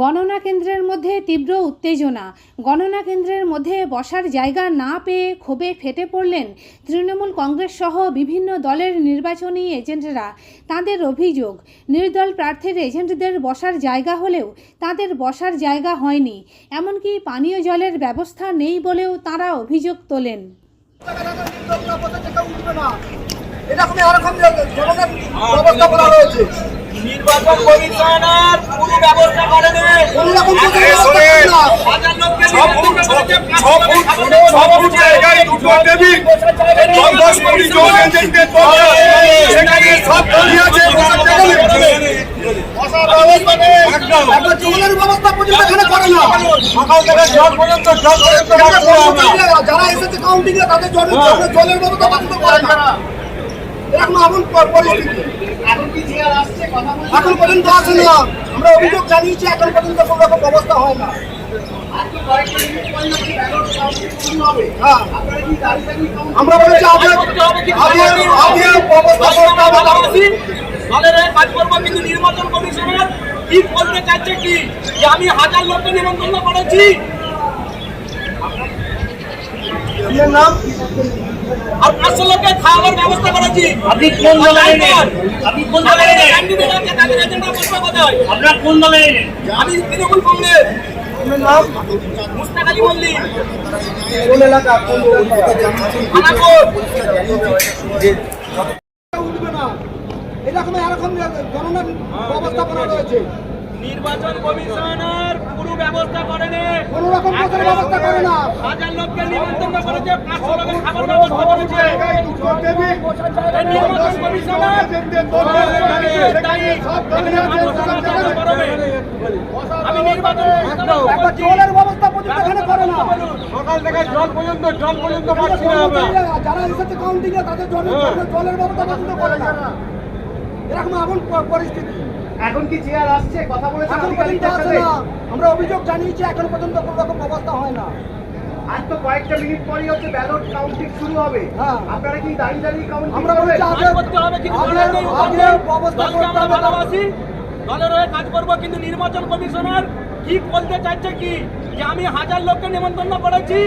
গণনা কেন্দ্রের মধ্যে তীব্র উত্তেজনা। গণনা কেন্দ্রের মধ্যে বসার জায়গা না পেয়ে ক্ষোভে ফেটে পড়লেন তৃণমূল কংগ্রেস সহ বিভিন্ন দলের নির্বাচনী এজেন্টরা। তাদের অভিযোগ, নির্দল প্রার্থীর এজেন্টদের বসার জায়গা হলেও তাদের বসার জায়গা হয়নি। এমনকি পানীয় জলের ব্যবস্থা নেই বলেও তারা অভিযোগ তোলেন। এরকম এরকম জনগণ ব্যবস্থাপনা রয়েছে নির্বাচন কমিশনার পুরো ব্যবস্থা কোন রকম কোনো। হাজার লোককে করে না। সকাল থেকে জল পর্যন্ত জল পর্যন্ত এখানে পাচ্ছি না আমরা। কর্মচারীরা যারা এসেছে কাউন্টিং এ তাদের জলের জলের- জলের ব্যবস্থা করে। না এরকম এমন প- পরিস্থিতি। এখন পর্যন্ত আসে না আমরা অভিযোগ জানিয়েছি এখন পর্যন্ত কোনো রকম ব্যবস্থা হয় না হ্যাঁ। আমরা বলেছি হয়ে কাজ করব কিন্তু নির্বাচন কমিশনার কি বলতে চাচ্ছে কি যে আমি হাজার লোককে নিমন্ত্রণ করেছি আপনার নাম আর পাঁচশো লোককে খাওয়াবার ব্যবস্থা করেছি আপনি কোন দলে আপনি কোন দলে আমাদের এলেন? ক্যান্ডিডেট আছে তাদের এজেন্ডা বসবে কোথায় আপনার কোন দলে আমি তৃণমূল কংগ্রেস আপনার নাম মুস্তাক আলী মল্লিক কোন এলাকা কোন এলাকা? খানাকোট উঠবে না এরকম এরকম ব্যবস্থাপনা রয়েছে নির্বাচন কমিশনার ব্যবস্থা করেনি। কোন রকম কোনো ব্যবস্থা করে না। হাজার লোককে নিমন্ত্রণ করেছে পাঁচশো লোকের খাবার ব্যবস্থা করেছে। নির্বাচন কমিশনার দায়ী। এখানে মানুষ সমালোচনা করবে। আমি নির্বাচন জলের ব্যবস্থা পর্যন্ত এখানে করে না। সকাল থেকে জল পর্যন্ত জল পর্যন্ত পাচ্ছি না আমরা। যারা এসেছে কাউন্টিং তাদের জলের- জলের ব্যবস্থা পর্যন্ত করে না। এরকম এমন পরিস্থিতি। এখন কি চেয়ার আসছে? কথা বলেছেন এখন পর্যন্ত না। আমরা অভিযোগ জানিয়েছি এখন পর্যন্ত কোনো রকম ব্যবস্থা হয় না। আজ তো কয়েকটা মিনিট পরেই হচ্ছে ব্যালট কাউন্টিং শুরু হবে। হ্যাঁ। আপনারা কি দাঁড়িয়ে দাঁড়িয়ে কাউন্টিং আমরা বলছি আগে করতে হবে কিন্তু আগে দলের আগে ব্যবস্থা করতে হবে ভালোবাসি। দলের হয়ে কাজ করব কিন্তু নির্বাচন কমিশনার কি বলতে চাইছে কি? যে আমি হাজার লোককে নিমন্ত্রণ করেছি।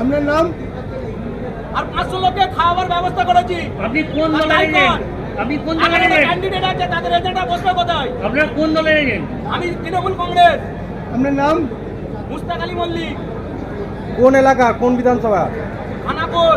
আপনার নাম? আর পাঁচশো লোককে খাওয়াবার ব্যবস্থা করেছি। আপনি কোন আপনি কোন দলের ক্যান্ডিডেট আছে তাদের এজেন্ডা বসবে কোথায়? আপনার কোন দলে এজেন্ট আমি তৃণমূল কংগ্রেস। আপনার নাম? মুস্তাক আলী মল্লিক। কোন এলাকা? কোন বিধানসভা? খানাপুর।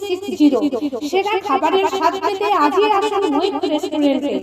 six zero খাবারের স্বাদ পেতে আজই আসুন রেস্টুরেন্টে।